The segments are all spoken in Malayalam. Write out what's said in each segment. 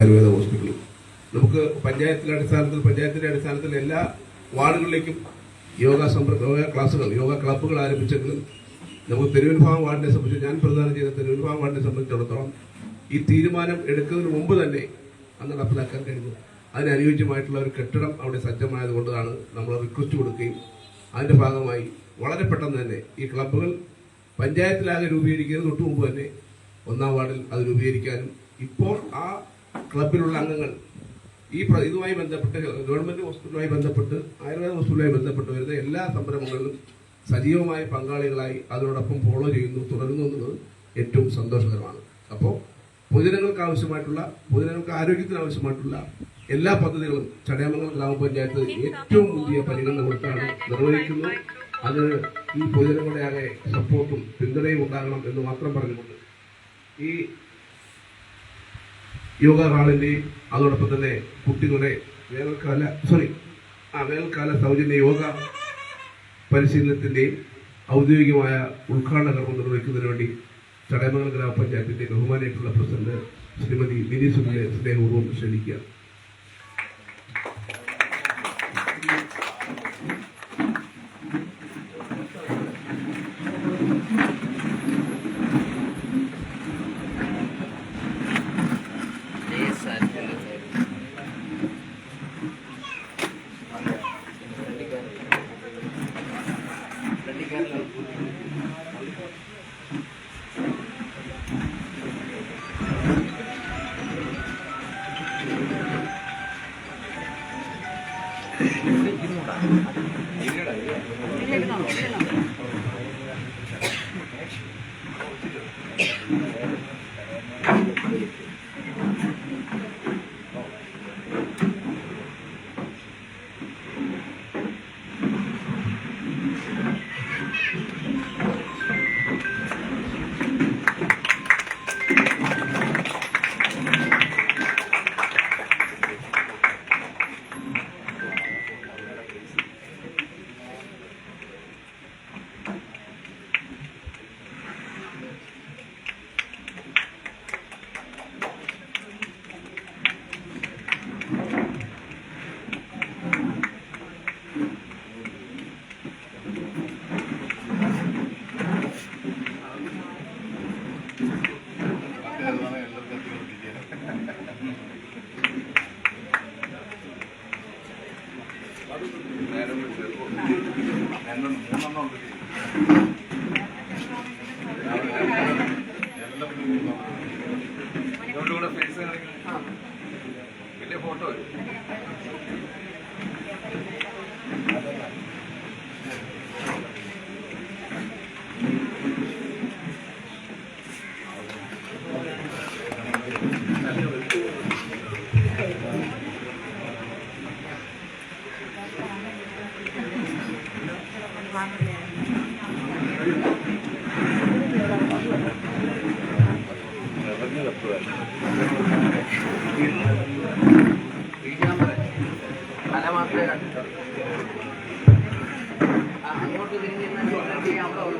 ആയുർവേദ ഹോസ്പിറ്റൽ നമുക്ക് പഞ്ചായത്തിലെ അടിസ്ഥാനത്തിൽ പഞ്ചായത്തിന്റെ അടിസ്ഥാനത്തിൽ എല്ലാ വാർഡുകളിലേക്കും യോഗ സമ്പ്ര യോഗ ക്ലാസ്സുകൾ യോഗ ക്ലബ്ബുകൾ ആരംഭിച്ചെങ്കിലും നമുക്ക് തിരുവനന്തപുരം വാർഡിനെ സംബന്ധിച്ച് ഞാൻ പ്രധാനം ചെയ്ത തിരുവനന്തപുരം വാർഡിനെ സംബന്ധിച്ചിടത്തോളം ഈ തീരുമാനം എടുക്കുന്നതിന് മുമ്പ് തന്നെ അന്ന് നടപ്പിലാക്കാൻ കഴിഞ്ഞു. അതിന് അനുയോജ്യമായിട്ടുള്ള ഒരു കെട്ടിടം അവിടെ സജ്ജമായത് കൊണ്ടാണ് നമ്മൾ റിക്വസ്റ്റ് കൊടുക്കുകയും അതിന്റെ ഭാഗമായി വളരെ പെട്ടെന്ന് തന്നെ ഈ ക്ലബ്ബുകൾ പഞ്ചായത്തിലാകെ രൂപീകരിക്കുന്നതിന് തൊട്ട് മുമ്പ് തന്നെ ഒന്നാം വാർഡിൽ അത് രൂപീകരിക്കാനും ഇപ്പോൾ ആ ക്ലബിലുള്ള അംഗങ്ങൾ ഈ ഇതുമായി ബന്ധപ്പെട്ട് ഗവൺമെന്റ് ഹോസ്പിറ്റലുമായി ബന്ധപ്പെട്ട് ആയുർവേദ ഹോസ്പിറ്റലുമായി ബന്ധപ്പെട്ട് വരുന്ന എല്ലാ സംരംഭങ്ങളിലും സജീവമായ പങ്കാളികളായി അതിനോടൊപ്പം ഫോളോ ചെയ്യുന്നു തുടരുന്നു എന്നുള്ളത് ഏറ്റവും സന്തോഷകരമാണ്. അപ്പോൾ പൊതുജനങ്ങൾക്ക് ആവശ്യമായിട്ടുള്ള പൊതുജനങ്ങൾക്ക് ആരോഗ്യത്തിന് ആവശ്യമായിട്ടുള്ള എല്ലാ പദ്ധതികളും ചടയമംഗലം ഗ്രാമപഞ്ചായത്ത് ഏറ്റവും മുന്തിയ പരിഗണന കൊടുത്താണ് നിർവഹിക്കുന്നത്. അത് ഈ പൊതുജനങ്ങളുടെ ആകെ സപ്പോർട്ടും പിന്തുണയും ഉണ്ടാകണം എന്ന് മാത്രം പറഞ്ഞുകൊണ്ട് ഈ യോഗ ഹാളിന്റെയും അതോടൊപ്പം തന്നെ കുട്ടികളുടെ വേനൽക്കാല സോറി ആ വേനൽക്കാല സൗജന്യ യോഗ പരിശീലനത്തിന്റെയും ഔദ്യോഗികമായ ഉദ്ഘാടന കർമ്മം നിർവഹിക്കുന്നതിന് വേണ്ടി ചടയമംഗലം ഗ്രാമപഞ്ചായത്തിന്റെ ബഹുമാനായിട്ടുള്ള പ്രസിഡന്റ് ശ്രീമതി മിനി സുനിലെ സ്നേഹപൂർവം ക്ഷണിക്കുക 일일아 일일아 일일아 അങ്ങോട്ട് ഒരു.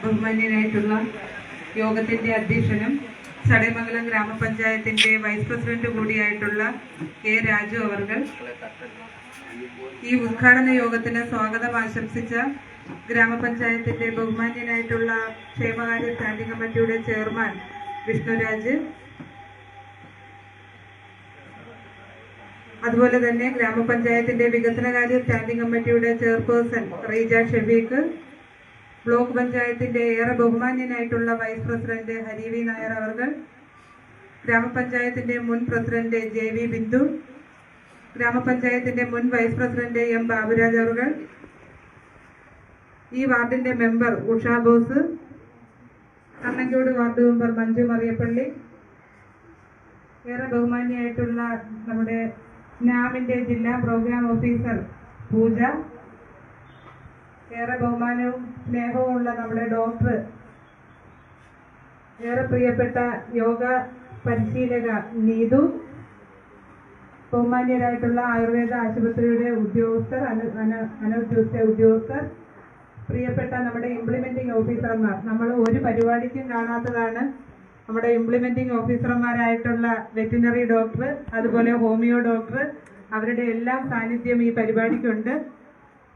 ബഹുമാന്യനായിട്ടുള്ള യോഗത്തിന്റെ അധ്യക്ഷനും ചടയമംഗലം ഗ്രാമപഞ്ചായത്തിന്റെ വൈസ് പ്രസിഡന്റ് കൂടിയായിട്ടുള്ള കെ രാജു അവർകൾ ഈ ഉദ്ഘാടന യോഗത്തിന് സ്വാഗതം. ആശംസിച്ച ഗ്രാമപഞ്ചായത്തിന്റെ ബഹുമാന്യനായിട്ടുള്ള ക്ഷേമകാര്യ സ്റ്റാൻഡിംഗ് കമ്മിറ്റിയുടെ ചെയർമാൻ വിഷ്ണുരാജ്. അതുപോലെ തന്നെ ഗ്രാമപഞ്ചായത്തിന്റെ വികസനകാര്യ സ്റ്റാൻഡിംഗ് കമ്മിറ്റിയുടെ ചെയർപേഴ്സൺ റീജ ഷെബീഖ്. ബ്ലോക്ക് പഞ്ചായത്തിന്റെ ഏറെ ബഹുമാന്യനായിട്ടുള്ള vice president Hari V Nair അവർ ഗ്രാമപഞ്ചായത്തിന്റെ മുൻ പ്രസിഡന്റ് ജെ വി ബിന്ദു. ഗ്രാമപഞ്ചായത്തിന്റെ മുൻ വൈസ് പ്രസിഡന്റ് എം ബാബുരാജ് അവർകൾ ഈ വാർഡിന്റെ member Usha Bose Kannankode ward member Manju Mariyappally. ഏറെ ബഹുമാന്യായിട്ടുള്ള നമ്മുടെ നാമിന്റെ ജില്ലാ പ്രോഗ്രാം ഓഫീസർ പൂജ. ഏറെ ബഹുമാനവും സ്നേഹവും ഉള്ള നമ്മുടെ ഡോക്ടർ. ഏറെ പ്രിയപ്പെട്ട യോഗ പരിശീലക നീതു. ബഹുമാന്യരായിട്ടുള്ള ആയുർവേദ ആശുപത്രിയുടെ ഉദ്യോഗസ്ഥർ അന- അന- അനൗദ്യോഗിക ഉദ്യോഗസ്ഥർ പ്രിയപ്പെട്ട നമ്മുടെ ഇംപ്ലിമെന്റിംഗ് ഓഫീസർമാർ നമ്മൾ ഒരു പരിപാടിക്കും കാണാത്തതാണ് നമ്മുടെ ഇംപ്ലിമെന്റിംഗ് ഓഫീസർമാരായിട്ടുള്ള വെറ്റിനറി ഡോക്ടർ അതുപോലെ ഹോമിയോ ഡോക്ടർ അവരുടെ എല്ലാം സാന്നിധ്യം ഈ പരിപാടിക്കുണ്ട്.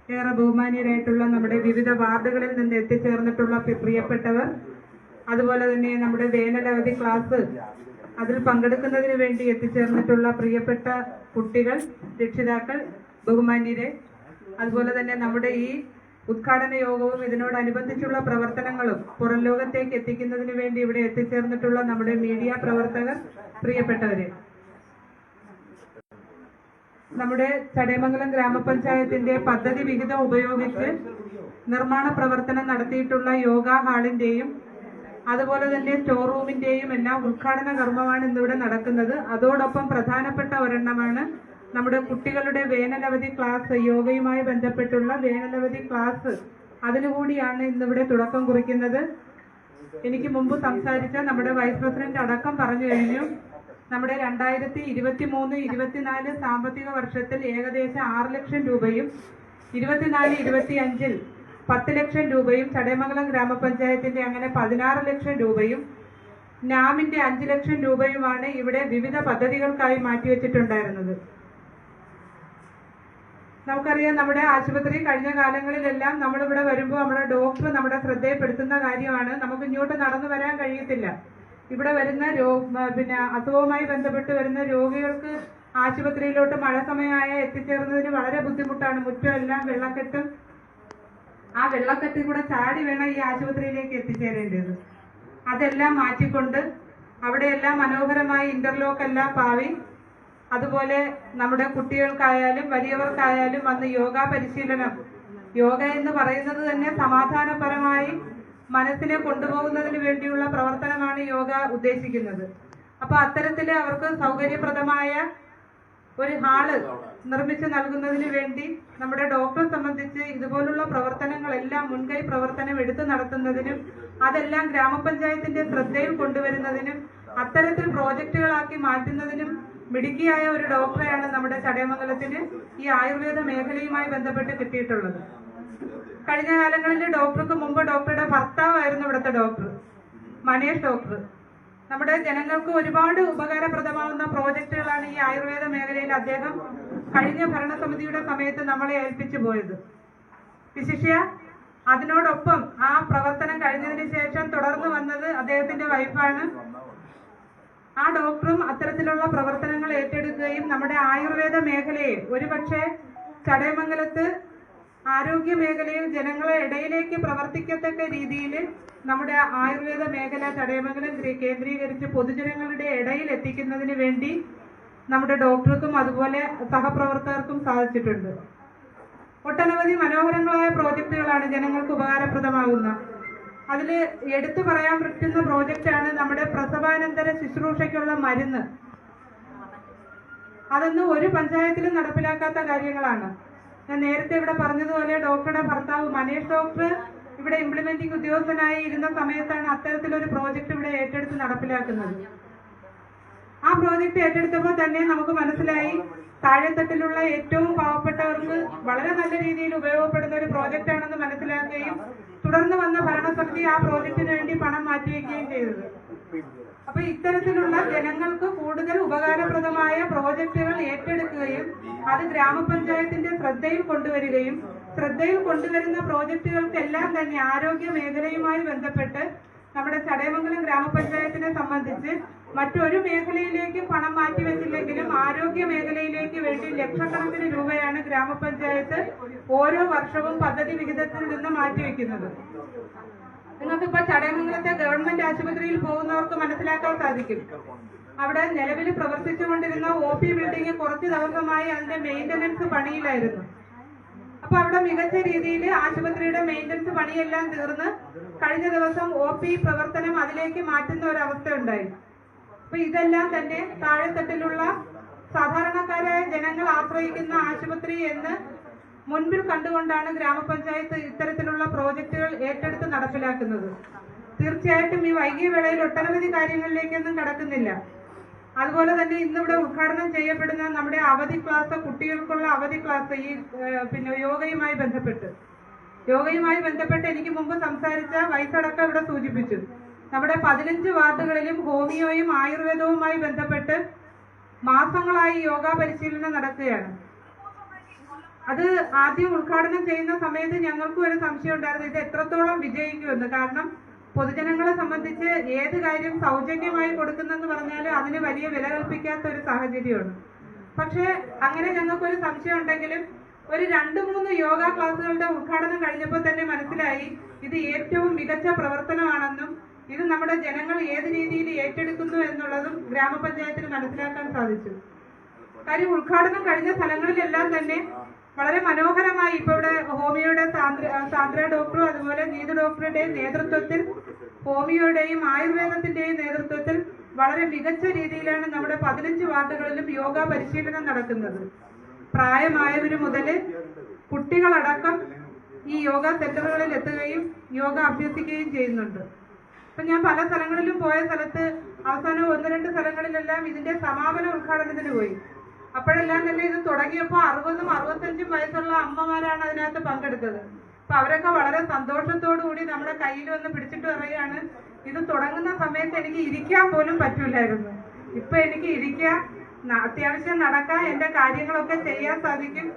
ഏറെ ബഹുമാന്യരായിട്ടുള്ള നമ്മുടെ വിവിധ വാർഡുകളിൽ നിന്ന് എത്തിച്ചേർന്നിട്ടുള്ള പ്രിയപ്പെട്ടവർ അതുപോലെ തന്നെ നമ്മുടെ വേനലവധി ക്ലാസ് അതിൽ പങ്കെടുക്കുന്നതിന് വേണ്ടി എത്തിച്ചേർന്നിട്ടുള്ള പ്രിയപ്പെട്ട കുട്ടികൾ രക്ഷിതാക്കൾ ബഹുമാന്യരെ അതുപോലെ തന്നെ നമ്മുടെ ഈ ഉദ്ഘാടന യോഗവും ഇതിനോടനുബന്ധിച്ചുള്ള പ്രവർത്തനങ്ങളും പുറം ലോകത്തേക്ക് എത്തിക്കുന്നതിന് വേണ്ടി ഇവിടെ എത്തിച്ചേർന്നിട്ടുള്ള നമ്മുടെ മീഡിയ പ്രവർത്തകർ പ്രിയപ്പെട്ടവരെ. നമ്മുടെ ചടയമംഗലം ഗ്രാമപഞ്ചായത്തിന്റെ പദ്ധതി വിഹിതം ഉപയോഗിച്ച് നിർമ്മാണ പ്രവർത്തനം നടത്തിയിട്ടുള്ള യോഗ ഹാളിന്റെയും അതുപോലെ തന്നെ സ്റ്റോർ റൂമിന്റെയും എല്ലാം ഉദ്ഘാടന കർമ്മമാണ് ഇന്നിവിടെ നടക്കുന്നത്. അതോടൊപ്പം പ്രധാനപ്പെട്ട ഒരെണ്ണമാണ് നമ്മുടെ കുട്ടികളുടെ വേനലവധി ക്ലാസ് യോഗയുമായി ബന്ധപ്പെട്ടുള്ള വേനലവധി ക്ലാസ് അതിനുകൂടിയാണ് ഇന്നിവിടെ തുടക്കം കുറിക്കുന്നത്. എനിക്ക് മുമ്പ് സംസാരിച്ച നമ്മുടെ വൈസ് പ്രസിഡന്റ് അടക്കം പറഞ്ഞു കഴിഞ്ഞു. നമ്മുടെ രണ്ടായിരത്തി ഇരുപത്തി മൂന്ന് ഇരുപത്തിനാല് സാമ്പത്തിക വർഷത്തിൽ ഏകദേശം ആറ് ലക്ഷം രൂപയും ഇരുപത്തിനാല് ഇരുപത്തി അഞ്ചിൽ പത്ത് ലക്ഷം രൂപയും ചടയമംഗലം ഗ്രാമപഞ്ചായത്തിന്റെ അങ്ങനെ പതിനാറ് ലക്ഷം രൂപയും നാമിന്റെ അഞ്ച് ലക്ഷം രൂപയുമാണ് ഇവിടെ വിവിധ പദ്ധതികൾക്കായി മാറ്റിവെച്ചിട്ടുണ്ടായിരുന്നത് നമുക്കറിയാം നമ്മുടെ ആശുപത്രി കഴിഞ്ഞ കാലങ്ങളിലെല്ലാം നമ്മളിവിടെ വരുമ്പോൾ നമ്മുടെ ഡോക്ടർ നമ്മുടെ ശ്രദ്ധയിൽപ്പെടുത്തുന്ന കാര്യമാണ്. നമുക്ക് ഇങ്ങോട്ട് നടന്നു വരാൻ കഴിയത്തില്ല. ഇവിടെ വരുന്ന രോ പിന്നെ അസുഖവുമായി ബന്ധപ്പെട്ട് വരുന്ന രോഗികൾക്ക് ആശുപത്രിയിലോട്ട് മഴ സമയമായ എത്തിച്ചേർന്നതിന് വളരെ ബുദ്ധിമുട്ടാണ്. മുറ്റമെല്ലാം വെള്ളക്കെട്ടും ആ വെള്ളക്കെട്ടിൽ കൂടെ ചാടി വേണം ഈ ആശുപത്രിയിലേക്ക് എത്തിച്ചേരേണ്ടത്. അതെല്ലാം മാറ്റിക്കൊണ്ട് അവിടെയെല്ലാം മനോഹരമായി ഇന്റർലോക്ക് എല്ലാം പാവി. അതുപോലെ നമ്മുടെ കുട്ടികൾക്കായാലും വലിയവർക്കായാലും വന്ന് യോഗ പരിശീലനം. യോഗ എന്ന് പറയുന്നത് തന്നെ സമാധാനപരമായി മനസ്സിനെ കൊണ്ടുപോകുന്നതിന് വേണ്ടിയുള്ള പ്രവർത്തനമാണ് യോഗ ഉദ്ദേശിക്കുന്നത്. അപ്പൊ അത്തരത്തിൽ അവർക്ക് സൗകര്യപ്രദമായ ഒരു ഹാൾ നിർമ്മിച്ചു നൽകുന്നതിന് വേണ്ടി നമ്മുടെ ഡോക്ടർ സംബന്ധിച്ച് ഇതുപോലുള്ള പ്രവർത്തനങ്ങളെല്ലാം മുൻകൈ പ്രവർത്തനം എടുത്തു നടത്തുന്നതിനും അതെല്ലാം ഗ്രാമപഞ്ചായത്തിന്റെ ശ്രദ്ധയിൽ കൊണ്ടുവരുന്നതിനും അത്തരത്തിൽ പ്രോജക്റ്റുകളാക്കി മാറ്റുന്നതിനും മിടുക്കിയായ ഒരു ഡോക്ടറെയാണ് നമ്മുടെ ചടയമംഗലത്തിന് ഈ ആയുർവേദ മേഖലയുമായി ബന്ധപ്പെട്ട് കിട്ടിയിട്ടുള്ളത്. കഴിഞ്ഞ കാലങ്ങളിൽ ഡോക്ടർക്ക് മുമ്പ് ഡോക്ടറുടെ ഭർത്താവായിരുന്നു ഇവിടുത്തെ ഡോക്ടർ മനേഷ് ഡോക്ടർ. നമ്മുടെ ജനങ്ങൾക്ക് ഒരുപാട് ഉപകാരപ്രദമാകുന്ന പ്രോജക്റ്റുകളാണ് ഈ ആയുർവേദ മേഖലയിൽ അദ്ദേഹം കഴിഞ്ഞ ഭരണസമിതിയുടെ സമയത്ത് നമ്മളെ ഏൽപ്പിച്ചു പോയത്. വിശിഷ്യ അതിനോടൊപ്പം ആ പ്രവർത്തനം കഴിഞ്ഞതിന് ശേഷം തുടർന്ന് വന്നത് അദ്ദേഹത്തിന്റെ വൈഫാണ്. ആ ഡോക്ടറും അത്തരത്തിലുള്ള പ്രവർത്തനങ്ങൾ ഏറ്റെടുക്കുകയും നമ്മുടെ ആയുർവേദ മേഖലയെ ഒരുപക്ഷെ ചടയമംഗലത്ത് ആരോഗ്യ മേഖലയിൽ ജനങ്ങളെ ഇടയിലേക്ക് പ്രവർത്തിക്കത്തക്ക രീതിയിൽ നമ്മുടെ ആയുർവേദ മേഖല ചടയമംഗലം കേന്ദ്രീകരിച്ച് പൊതുജനങ്ങളുടെ ഇടയിൽ എത്തിക്കുന്നതിന് വേണ്ടി നമ്മുടെ ഡോക്ടർക്കും അതുപോലെ സഹപ്രവർത്തകർക്കും സാധിച്ചിട്ടുണ്ട്. ഒട്ടനവധി മനോഹരങ്ങളായ പ്രോജക്റ്റുകളാണ് ജനങ്ങൾക്ക് ഉപകാരപ്രദമാകുന്ന അതിൽ എടുത്തു പറയാൻ പറ്റുന്ന പ്രോജക്റ്റാണ് നമ്മുടെ പ്രസവാനന്തര ശുശ്രൂഷയ്ക്കുള്ള മരുന്ന്. അതൊന്നും ഒരു പഞ്ചായത്തിലും നടപ്പിലാക്കാത്ത കാര്യങ്ങളാണ്. ഞാൻ നേരത്തെ ഇവിടെ പറഞ്ഞതുപോലെ ഡോക്ടറുടെ ഭർത്താവ് മനേഷ് ഡോക്ടർ ഇവിടെ ഇംപ്ലിമെന്റിംഗ് ഉദ്യോഗസ്ഥനായി ഇരുന്ന സമയത്താണ് അത്തരത്തിലൊരു പ്രോജക്റ്റ് ഇവിടെ ഏറ്റെടുത്ത് നടപ്പിലാക്കുന്നത്. ആ പ്രോജക്റ്റ് ഏറ്റെടുത്തപ്പോൾ തന്നെ നമുക്ക് മനസ്സിലായി താഴെത്തട്ടിലുള്ള ഏറ്റവും പാവപ്പെട്ടവർക്ക് വളരെ നല്ല രീതിയിൽ ഉപയോഗപ്പെടുന്ന ഒരു പ്രോജക്റ്റ് ആണെന്ന് മനസ്സിലാക്കുകയും തുടർന്ന് വന്ന ഭരണസമിതി ആ പ്രോജക്റ്റിന് വേണ്ടി പണം മാറ്റിവെക്കുകയും ചെയ്തത്. അപ്പൊ ഇത്തരത്തിലുള്ള ജനങ്ങൾക്ക് കൂടുതൽ ഉപകാരപ്രദമായ പ്രോജക്റ്റുകൾ ഏറ്റെടുക്കുകയും അത് ഗ്രാമപഞ്ചായത്തിന്റെ ശ്രദ്ധയിൽ കൊണ്ടുവരികയും ശ്രദ്ധയിൽ കൊണ്ടുവരുന്ന പ്രോജക്റ്റുകൾക്കെല്ലാം തന്നെ ആരോഗ്യ മേഖലയുമായി ബന്ധപ്പെട്ട് നമ്മുടെ ചടയമംഗലം ഗ്രാമപഞ്ചായത്തിനെ സംബന്ധിച്ച് മറ്റൊരു മേഖലയിലേക്കും പണം മാറ്റിവെച്ചില്ലെങ്കിലും ആരോഗ്യ മേഖലയിലേക്ക് വേണ്ടി ലക്ഷക്കണക്കിന് രൂപയാണ് ഗ്രാമപഞ്ചായത്ത് ഓരോ വർഷവും പദ്ധതി വിഹിതത്തിൽ നിന്ന് മാറ്റിവെക്കുന്നത്. നിങ്ങൾക്കിപ്പോ ചടയമംഗലത്തെ ഗവൺമെന്റ് ആശുപത്രിയിൽ പോകുന്നവർക്ക് മനസ്സിലാക്കാൻ സാധിക്കും. അവിടെ നിലവിൽ പ്രവർത്തിച്ചുകൊണ്ടിരുന്ന ഒ പി ബിൽഡിംഗ് കുറച്ച് ദിവസമായി അതിന്റെ മെയിന്റനൻസ് പണിയിലായിരുന്നു. അപ്പൊ അവിടെ മികച്ച രീതിയിൽ ആശുപത്രിയുടെ മെയിന്റനൻസ് പണിയെല്ലാം തീർന്ന് കഴിഞ്ഞ ദിവസം ഒ പി പ്രവർത്തനം അതിലേക്ക് മാറ്റുന്ന ഒരു ഉണ്ടായി അപ്പൊ ഇതെല്ലാം തന്നെ താഴെത്തട്ടിലുള്ള സാധാരണക്കാരായ ജനങ്ങൾ ആശ്രയിക്കുന്ന ആശുപത്രി എന്ന് മുൻപിൽ കണ്ടുകൊണ്ടാണ് ഗ്രാമപഞ്ചായത്ത് ഇത്തരത്തിലുള്ള പ്രോജക്റ്റുകൾ ഏറ്റെടുത്ത് നടപ്പിലാക്കുന്നത്. തീർച്ചയായിട്ടും ഈ വൈകിയ വേളയിൽ ഒട്ടനവധി കാര്യങ്ങളിലേക്കൊന്നും കടക്കുന്നില്ല. അതുപോലെ തന്നെ ഇന്നിവിടെ ഉദ്ഘാടനം ചെയ്യപ്പെടുന്ന നമ്മുടെ അവധി ക്ലാസ് കുട്ടികൾക്കുള്ള അവധി ക്ലാസ് ഈ പിന്നെ യോഗയുമായി ബന്ധപ്പെട്ട്. യോഗയുമായി ബന്ധപ്പെട്ട് എനിക്ക് മുമ്പ് സംസാരിച്ച വയസ്സടക്കം ഇവിടെ സൂചിപ്പിച്ചു. നമ്മുടെ പതിനഞ്ച് വാർഡുകളിലും ഹോമിയോയും ആയുർവേദവുമായി ബന്ധപ്പെട്ട് മാസങ്ങളായി യോഗ പരിശീലനം നടക്കുകയാണ്. അത് ആദ്യം ഉദ്ഘാടനം ചെയ്യുന്ന സമയത്ത് ഞങ്ങൾക്കും ഒരു സംശയം ഉണ്ടായിരുന്നു. ഇത് എത്രത്തോളം വിജയിക്കുമെന്ന്. കാരണം പൊതുജനങ്ങളെ സംബന്ധിച്ച് ഏത് കാര്യം സൗജന്യമായി കൊടുക്കുന്നെന്ന് പറഞ്ഞാൽ അതിന് വലിയ വില കൽപ്പിക്കാത്ത ഒരു സാഹചര്യമാണ്. പക്ഷേ അങ്ങനെ ഞങ്ങൾക്കൊരു സംശയം ഉണ്ടെങ്കിലും ഒരു രണ്ട് മൂന്ന് യോഗ ക്ലാസ്സുകളുടെ ഉദ്ഘാടനം കഴിഞ്ഞപ്പോൾ തന്നെ മനസ്സിലായി ഇത് ഏറ്റവും മികച്ച പ്രവർത്തനമാണെന്നും ഇത് നമ്മുടെ ജനങ്ങൾ ഏത് രീതിയിൽ ഏറ്റെടുക്കുന്നു എന്നുള്ളതും ഗ്രാമപഞ്ചായത്തിന് മനസ്സിലാക്കാൻ സാധിച്ചു. കാര്യം ഉദ്ഘാടനം കഴിഞ്ഞ സ്ഥലങ്ങളിലെല്ലാം തന്നെ വളരെ മനോഹരമായി ഇപ്പൊ ഇവിടെ ഹോമിയോയുടെ സാന്ദ്ര ഡോക്ടറും അതുപോലെ നീതു ഡോക്ടറുടെയും നേതൃത്വത്തിൽ ഹോമിയോയുടെയും ആയുർവേദത്തിന്റെയും നേതൃത്വത്തിൽ വളരെ മികച്ച രീതിയിലാണ് നമ്മുടെ പതിനഞ്ച് വാർഡുകളിലും യോഗ പരിശീലനം നടക്കുന്നത്. പ്രായമായവര് മുതൽ കുട്ടികളടക്കം ഈ യോഗ സെന്ററുകളിൽ എത്തുകയും യോഗ അഭ്യസിക്കുകയും ചെയ്യുന്നുണ്ട്. അപ്പൊ ഞാൻ പല സ്ഥലങ്ങളിലും പോയ സ്ഥലത്ത് അവസാനം ഒന്ന് രണ്ട് സ്ഥലങ്ങളിലെല്ലാം ഇതിന്റെ സമാപന ഉദ്ഘാടനത്തിന് പോയി. അപ്പോഴെല്ലാം തന്നെ ഇത് തുടങ്ങിയപ്പോൾ അറുപതും അറുപത്തഞ്ചും വയസ്സുള്ള അമ്മമാരാണ് അതിനകത്ത് പങ്കെടുത്തത്. അപ്പൊ അവരൊക്കെ വളരെ സന്തോഷത്തോടു കൂടി നമ്മുടെ കയ്യിൽ വന്ന് പിടിച്ചിട്ട് പറയുകയാണ് ഇത് തുടങ്ങുന്ന സമയത്ത് എനിക്ക് ഇരിക്കാൻ പോലും പറ്റൂലായിരുന്നു. ഇപ്പൊ എനിക്ക് ഇരിക്കാൻ അത്യാവശ്യം നടക്കാൻ എന്റെ കാര്യങ്ങളൊക്കെ ചെയ്യാൻ സാധിക്കും.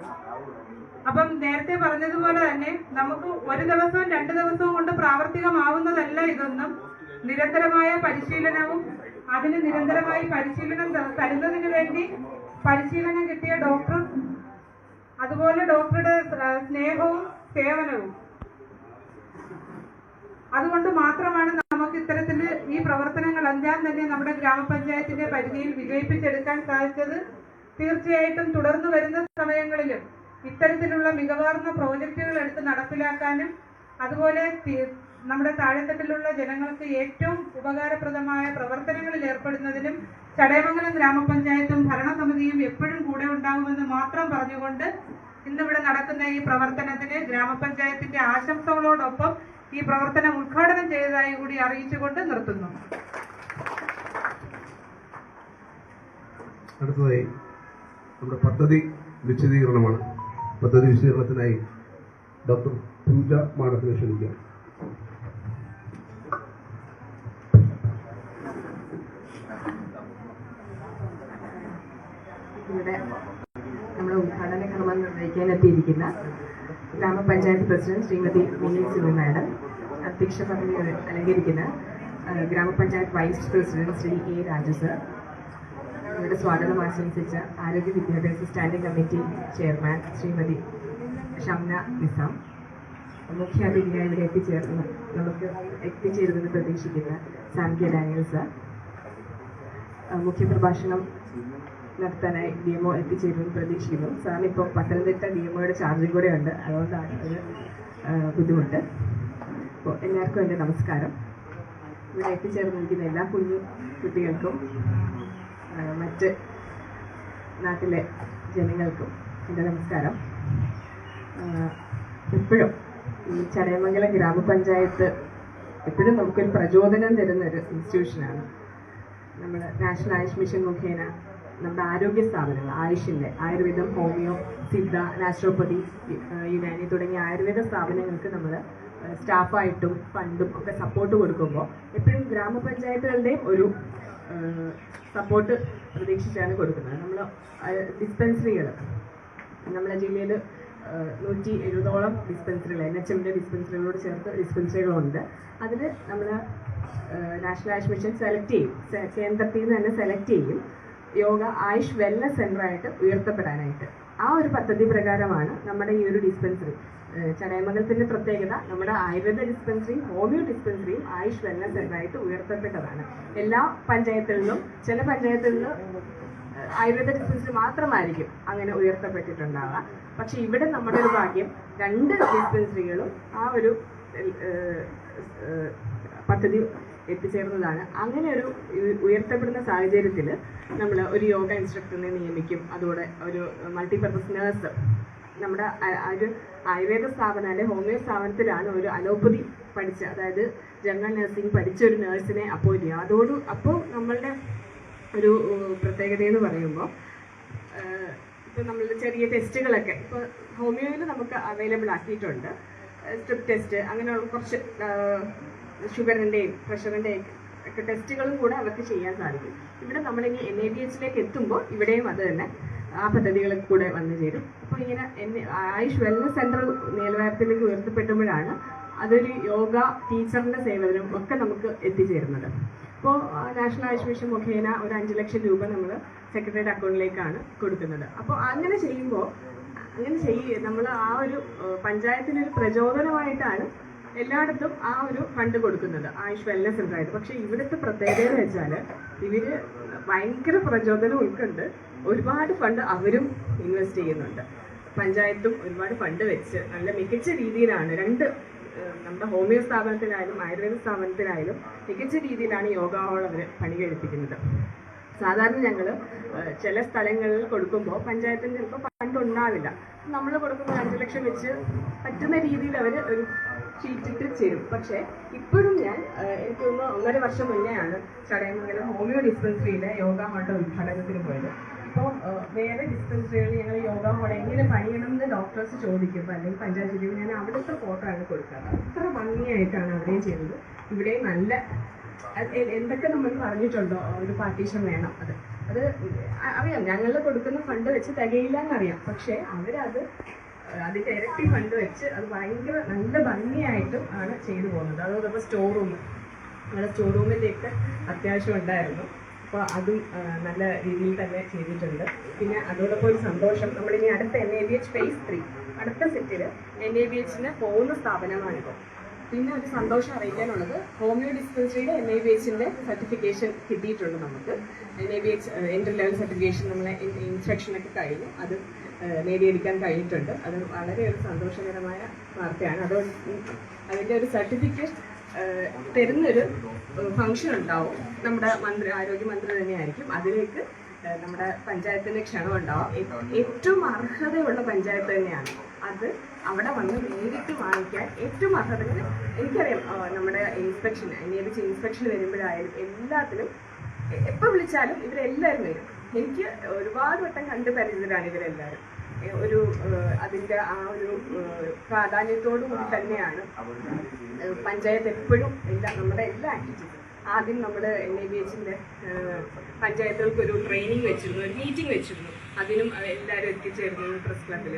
അപ്പം നേരത്തെ പറഞ്ഞതുപോലെ തന്നെ നമുക്ക് ഒരു ദിവസവും രണ്ട് ദിവസവും കൊണ്ട് പ്രാവർത്തികമാവുന്നതല്ല ഇതൊന്നും. നിരന്തരമായ പരിശീലനവും അതിന് നിരന്തരമായി പരിശീലനം തരുന്നതിന് വേണ്ടി പരിശീലനം കിട്ടിയ ഡോക്ടർ അതുപോലെ ഡോക്ടറുടെ സ്നേഹവും സേവനവും. അതുകൊണ്ട് മാത്രമാണ് നമുക്ക് ഇത്തരത്തിൽ ഈ പ്രവർത്തനങ്ങൾ എല്ലാം തന്നെ നമ്മുടെ ഗ്രാമപഞ്ചായത്തിന്റെ പരിധിയിൽ വിജയിപ്പിച്ചെടുക്കാൻ സാധിച്ചത്. തീർച്ചയായിട്ടും തുടർന്നു വരുന്ന സമയങ്ങളിലും ഇത്തരത്തിലുള്ള മികവാർന്ന പ്രോജക്റ്റുകൾ എടുത്ത് നടപ്പിലാക്കാനും അതുപോലെ നമ്മുടെ താഴെത്തട്ടിലുള്ള ജനങ്ങൾക്ക് ഏറ്റവും ഉപകാരപ്രദമായ പ്രവർത്തനങ്ങളിൽ ഏർപ്പെടുന്നതിനും ചടയമംഗലം ഗ്രാമപഞ്ചായത്തും ഭരണസമിതിയും എപ്പോഴും കൂടെ ഉണ്ടാകുമെന്ന് മാത്രം പറഞ്ഞുകൊണ്ട് ഇന്നിവിടെ നടക്കുന്ന ഈ പ്രവർത്തനത്തിന് ഗ്രാമപഞ്ചായത്തിന്റെ ആശംസകളോടൊപ്പം ഈ പ്രവർത്തനം ഉദ്ഘാടനം ചെയ്തതായി കൂടി അറിയിച്ചുകൊണ്ട് നിർത്തുന്നു. അടുത്തതായി നമ്മുടെ പദ്ധതി വിശദീകരണമാണ്. പദ്ധതി വിശദീകരണത്തിനായി ഡോക്ടർ പൂജ മാഡത്തിനെ ക്ഷണിക്കാം ഇവിടെ നമ്മുടെ ഉദ്ഘാടന കർമ്മം എത്തിയിരിക്കുന്ന ഗ്രാമപഞ്ചായത്ത് പ്രസിഡന്റ് ശ്രീമതി മിനി സിനു മാഡം അധ്യക്ഷ പദവി അലങ്കരിക്കുന്ന ഗ്രാമപഞ്ചായത്ത് vice president Shri A Raju sir ഇവിടെ സ്വാഗതം ആശംസിച്ച ആരോഗ്യ വിദ്യാഭ്യാസ standing committee chairman Shrimati Shamna Nizam മുഖ്യാതിഥിയായി ഇവിടെ എത്തിച്ചേർന്ന് നമുക്ക് എത്തിച്ചേരുമെന്ന് പ്രതീക്ഷിക്കുന്ന സാംഖ്യ ഡാനിയൽ സർ മുഖ്യപ്രഭാഷണം നടത്താനായി ഡി എം ഒ എത്തിച്ചേരുമെന്ന് പ്രതീക്ഷിക്കുന്നു. സാറിന് ഇപ്പോൾ പത്തനംതിട്ട ഡി എം ഒയുടെ ചാർജും കൂടെ ഉണ്ട്. അതുകൊണ്ടാണ് ഒരു ബുദ്ധിമുട്ട്. അപ്പോൾ എല്ലാവർക്കും എന്റെ നമസ്കാരം. ഇവിടെ എത്തിച്ചേർന്നിരിക്കുന്ന എല്ലാ കുഞ്ഞു കുട്ടികൾക്കും മറ്റ് നാട്ടിലെ ജനങ്ങൾക്കും എന്റെ നമസ്കാരം. എപ്പോഴും ഈ ചടയമംഗലം ഗ്രാമപഞ്ചായത്ത് എപ്പോഴും നമുക്കൊരു പ്രചോദനം തരുന്ന ഒരു ഇൻസ്റ്റിറ്റ്യൂഷനാണ് നമ്മൾ നാഷണൽ ആയുഷ് മിഷൻ മുഖേന നമ്മുടെ ആരോഗ്യ സ്ഥാപനങ്ങൾ ആയുഷിന്റെ ആയുർവേദം ഹോമിയോ സിദ്ധ നാച്ചുറോപ്പതി യുനാനി തുടങ്ങിയ ആയുർവേദ സ്ഥാപനങ്ങൾക്ക് നമ്മൾ സ്റ്റാഫായിട്ടും ഫണ്ടും ഒക്കെ സപ്പോർട്ട് കൊടുക്കുമ്പോൾ എപ്പോഴും ഗ്രാമപഞ്ചായത്തുകളുടെയും ഒരു സപ്പോർട്ട് പ്രതീക്ഷിച്ചാണ് കൊടുക്കുന്നത്. നമ്മൾ ഡിസ്പെൻസറികൾ നമ്മുടെ ജില്ലയിൽ നൂറ്റി എഴുപതോളം ഡിസ്പെൻസറികൾ എൻ എച്ച് എമ്മിന്റെ ഡിസ്പെൻസറികളോട് ചേർത്ത് ഡിസ്പെൻസറികളുണ്ട് അതിൽ നമ്മൾ നാഷണൽ ആയുഷ് മിഷൻ സെലക്ട് ചെയ്യും. കേന്ദ്രത്തിൽ നിന്ന് തന്നെ സെലക്ട് ചെയ്യും. യോഗ ആയുഷ് വെൽനസ് സെന്ററായിട്ട് ഉയർത്തപ്പെടാനായിട്ട്. ആ ഒരു പദ്ധതി പ്രകാരമാണ് നമ്മുടെ ഈ ഒരു ഡിസ്പെൻസറി ചടയമംഗലത്തിന്റെ പ്രത്യേകത നമ്മുടെ ആയുർവേദ ഡിസ്പെൻസറിയും ഹോമിയോ ഡിസ്പെൻസറിയും ആയുഷ് വെൽനസ് സെന്ററായിട്ട് ഉയർത്തപ്പെട്ടതാണ്. എല്ലാ പഞ്ചായത്തുകളിലും ചില പഞ്ചായത്തുകളിലും ആയുർവേദ ഡിസ്പെൻസറി മാത്രമായിരിക്കും അങ്ങനെ ഉയർത്തപ്പെട്ടിട്ടുണ്ടാവുക. പക്ഷെ ഇവിടെ നമ്മുടെ ഒരു ഭാഗ്യം രണ്ട് ഡിസ്പെൻസറികളും ആ ഒരു പദ്ധതി എത്തിച്ചേർന്നതാണ്. അങ്ങനെ ഒരു ഉയ- ഉയർത്തപ്പെടുന്ന സാഹചര്യത്തിൽ നമ്മൾ ഒരു യോഗ ഇൻസ്ട്രക്ടറിനെ നിയമിക്കും. അതോടെ ഒരു മൾട്ടിപർപ്പസ് നേഴ്സ്. നമ്മുടെ ഒരു ആയുർവേദ സ്ഥാപനം അല്ലെങ്കിൽ ഹോമിയോ സ്ഥാപനത്തിലാണ് ഒരു അലോപ്പതി പഠിച്ച അതായത് ജനറൽ നഴ്സിംഗ് പഠിച്ച ഒരു നേഴ്സിനെ അപ്പോയിന്റ് ചെയ്യുക അതോട് അപ്പോൾ നമ്മളുടെ ഒരു പ്രത്യേകത എന്ന് പറയുമ്പോൾ ഇപ്പോൾ നമ്മൾ ചെറിയ ടെസ്റ്റുകളൊക്കെ ഇപ്പോൾ ഹോമിയോയിൽ നമുക്ക് അവൈലബിൾ ആക്കിയിട്ടുണ്ട്. സ്ട്രിപ്പ് ടെസ്റ്റ് അങ്ങനെയുള്ള കുറച്ച് ഷുഗറിന്റെയും പ്രഷറിന്റെയും ഒക്കെ ടെസ്റ്റുകളും കൂടെ അവർക്ക് ചെയ്യാൻ സാധിക്കും. ഇവിടെ നമ്മളിനി എൻ എ ബി എച്ചിലേക്ക് എത്തുമ്പോൾ ഇവിടെയും അത് തന്നെ ആ പദ്ധതികളിൽ കൂടെ വന്നു ചേരും. അപ്പോൾ ഇങ്ങനെ എൻ- ആയുഷ് വെൽനസ് സെന്റർ നിലവാരത്തിലേക്ക് ഉയർത്തപ്പെട്ടുമ്പോഴാണ് അതൊരു യോഗ ടീച്ചറിന്റെ സേവനവും ഒക്കെ നമുക്ക് എത്തിച്ചേരുന്നത്. ഇപ്പോൾ നാഷണൽ ആയുഷ് മിഷൻ മുഖേന ഒരു അഞ്ച് ലക്ഷം രൂപ നമ്മൾ സെക്രട്ടറിയുടെ അക്കൗണ്ടിലേക്കാണ് കൊടുക്കുന്നത്. അപ്പോൾ അങ്ങനെ ചെയ്യുമ്പോൾ അങ്ങനെ ചെയ്യ നമ്മൾ ആ ഒരു പഞ്ചായത്തിനൊരു പ്രചോദനമായിട്ടാണ് എല്ലായിടത്തും ആ ഒരു ഫണ്ട് കൊടുക്കുന്നത്. ആയുഷ് വെൽനസ് സെന്ററായിട്ട് പക്ഷേ ഇവിടുത്തെ പ്രത്യേകത എന്ന് വെച്ചാൽ ഇവർ ഭയങ്കര പ്രചോദനം ഉൾക്കൊണ്ട് ഒരുപാട് ഫണ്ട് അവരും ഇൻവെസ്റ്റ് ചെയ്യുന്നുണ്ട്. പഞ്ചായത്തും ഒരുപാട് ഫണ്ട് വെച്ച് നല്ല മികച്ച രീതിയിലാണ് രണ്ട് നമ്മുടെ ഹോമിയോ സ്ഥാപനത്തിലായാലും ആയുർവേദ സ്ഥാപനത്തിലായാലും മികച്ച രീതിയിലാണ് യോഗ ഹോൾ അവർ പണി കഴിപ്പിക്കുന്നത് സാധാരണ ഞങ്ങൾ ചില സ്ഥലങ്ങളിൽ കൊടുക്കുമ്പോൾ പഞ്ചായത്തിന് ചിലപ്പോൾ ഫണ്ട് ഉണ്ടാവില്ല. നമ്മൾ കൊടുക്കുന്ന അഞ്ച് ലക്ഷം വെച്ച് പറ്റുന്ന രീതിയിൽ അവർ ഒരു ഷീറ്റിട്ട് ചേരും. പക്ഷേ ഇപ്പോഴും ഞാൻ എനിക്ക് തോന്നുന്നു ഒന്നര വർഷം മുന്നെയാണ് ചടയമംഗലം ഹോമിയോ ഡിസ്പെൻസറിയിലെ യോഗ മഠം ഉദ്ഘാടനത്തിന് പോയത്. ഇപ്പോൾ വേറെ ഡിസ്പെൻസറികളിൽ ഞങ്ങൾ യോഗ ഹോൾ എങ്ങനെ പണിയണം എന്ന് ഡോക്ടേഴ്സ് ചോദിക്കുമ്പോൾ അല്ലെങ്കിൽ പഞ്ചായത്തിൽ ഞാൻ അവിടുത്തെ ഫോട്ടോ ആണ് കൊടുക്കാറ്. അത്ര ഭംഗിയായിട്ടാണ് അവിടെയും ചെയ്യുന്നത്. ഇവിടെയും നല്ല എന്തൊക്കെ നമ്മൾ പറഞ്ഞിട്ടുണ്ടോ ഒരു പാർട്ടീഷൻ വേണം അത്. അത് അറിയാം. ഞങ്ങൾ കൊടുക്കുന്ന ഫണ്ട് വെച്ച് തികയില്ല എന്നറിയാം. പക്ഷേ അവരത് അതിന്റെ ഇരട്ടി ഫണ്ട് വെച്ച് അത് ഭയങ്കര നല്ല ഭംഗിയായിട്ടും ആണ് ചെയ്തു പോകുന്നത്. അതുകൊണ്ട് ഇപ്പോൾ സ്റ്റോർ റൂം ഞങ്ങളുടെ സ്റ്റോർ റൂമിന്റെയൊക്കെ അത്യാവശ്യം ഉണ്ടായിരുന്നു. അപ്പോൾ അതും നല്ല രീതിയിൽ തന്നെ ചെയ്തിട്ടുണ്ട്. പിന്നെ അതോടൊപ്പം ഒരു സന്തോഷം. നമ്മളിനി അടുത്ത N A B H phase three അടുത്ത സെറ്റിൽ എൻ എ ബി എച്ചിന് പോകുന്ന സ്ഥാപനമാണിപ്പോൾ പിന്നെ ഒരു സന്തോഷം അറിയിക്കാനുള്ളത് ഹോമിയോ ഡിസ്പെൻസറിയുടെ എൻ ഐ ബി എച്ചിന്റെ സർട്ടിഫിക്കേഷൻ കിട്ടിയിട്ടുണ്ട് നമുക്ക്. N I B H entry level certification നമ്മളെ ഇൻസ്പെക്ഷനൊക്കെ കഴിഞ്ഞു. അത് നേടിയെടുക്കാൻ കഴിഞ്ഞിട്ടുണ്ട്. അത് വളരെ ഒരു സന്തോഷകരമായ വാർത്തയാണ്. അത് അതിന്റെ ഒരു സർട്ടിഫിക്കറ്റ് തരുന്നൊരു ഫംഗ്ഷൻ ഉണ്ടാവും. നമ്മുടെ മന്ത്രി ആരോഗ്യമന്ത്രി തന്നെയായിരിക്കും. അതിലേക്ക് നമ്മുടെ പഞ്ചായത്തിന്റെ ക്ഷണം ഉണ്ടാവും. ഏറ്റവും അർഹതയുള്ള പഞ്ചായത്ത് തന്നെയാണ്. അത് അവിടെ വന്ന് നേരിട്ട് വാങ്ങിക്കാൻ ഏറ്റവും അർഹത എനിക്കറിയാം നമ്മുടെ ഇൻസ്പെക്ഷൻ നിയമിച്ച ഇൻസ്പെക്ഷൻ വരുമ്പോഴായാലും എല്ലാത്തിനും എ- എപ്പോൾ വിളിച്ചാലും ഇവരെല്ലാവരും വരും. എനിക്ക് ഒരുപാട് വട്ടം കണ്ട് പരിചിതരാണ് ഇവരെല്ലാവരും. ഒരു അതിന്റെ ആ ഒരു പ്രാധാന്യത്തോടു കൂടി തന്നെയാണ് പഞ്ചായത്ത് എപ്പോഴും എല്ലാ നമ്മുടെ എല്ലാ ആക്ടിവിറ്റീസും ആദ്യം നമ്മൾ എൻ ഐ ബി എച്ചിന്റെ പഞ്ചായത്തുകൾക്ക് ഒരു ട്രെയിനിങ് വെച്ചിരുന്നു ഒരു മീറ്റിംഗ് വെച്ചിരുന്നു. അതിനും എല്ലാവരും എത്തിച്ചേരുന്നു പ്രസ് ക്ലബിൽ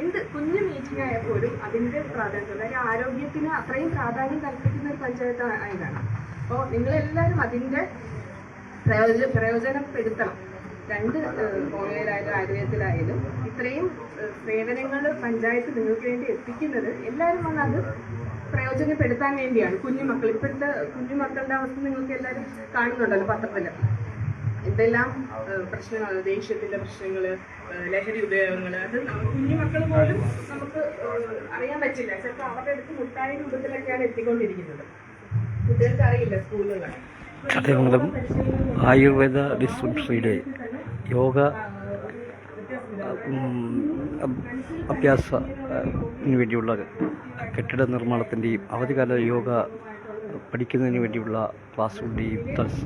എന്ത് കുഞ്ഞു മീറ്റിംഗ് ആയ പോലും അതിന്റെ പ്രാധാന്യം അതായത് ആരോഗ്യത്തിന് അത്രയും പ്രാധാന്യം കൽപ്പിക്കുന്ന ഒരു പഞ്ചായത്ത് ആയതാണ്. അപ്പോൾ നിങ്ങളെല്ലാവരും അതിന്റെ പ്രയോജന പ്രയോജനപ്പെടുത്തണം. രണ്ട് ഹോമിയോയിലായാലും ആയുർവേദത്തിലായാലും ഇത്രയും സേവനങ്ങൾ പഞ്ചായത്ത് നിങ്ങൾക്ക് വേണ്ടി എത്തിക്കുന്നത് എല്ലാവരും വന്ന് അത് പ്രയോജനപ്പെടുത്താൻ വേണ്ടിയാണ്. കുഞ്ഞുമക്കൾ ഇപ്പോഴത്തെ കുഞ്ഞുമക്കളുടെ അവസ്ഥ നിങ്ങൾക്ക് എല്ലാവരും കാണുന്നുണ്ടല്ലോ പത്രത്തിൽ എന്തെല്ലാം പ്രശ്നങ്ങൾ ദേഷ്യത്തിന്റെ പ്രശ്നങ്ങൾ ലഹരി ഉപയോഗങ്ങൾ അത് കുഞ്ഞുമക്കൾ പോലും നമുക്ക് അറിയാൻ പറ്റില്ല. ചിലപ്പോൾ അവരുടെ അടുത്ത് മുട്ടായി രൂപത്തിലൊക്കെയാണ് എത്തിക്കൊണ്ടിരിക്കുന്നത്. കുട്ടികൾക്ക് അറിയില്ല സ്കൂളുകൾ. ആയുർവേദ ഡിസ്പെൻസറിയുടെ യോഗ അഭ്യാസത്തിന് വേണ്ടിയുള്ള കെട്ടിട നിർമ്മാണത്തിന്റെയും അവധികാല യോഗ പഠിക്കുന്നതിന് വേണ്ടിയുള്ള ക്ലാസ്സുകളുടെയും തത്സ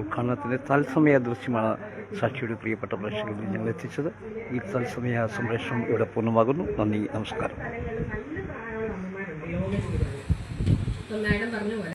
ഉദ്ഘാടനത്തിന്റെ തത്സമയ ദൃശ്യമാണ് സാക്ഷിയുടെ പ്രിയപ്പെട്ട പ്രേക്ഷകരിൽ ഞങ്ങൾ എത്തിച്ചത്. ഈ തത്സമയ സംപ്രേഷണം ഇവിടെ പൂർണമാകുന്നു. നന്ദി നമസ്കാരം.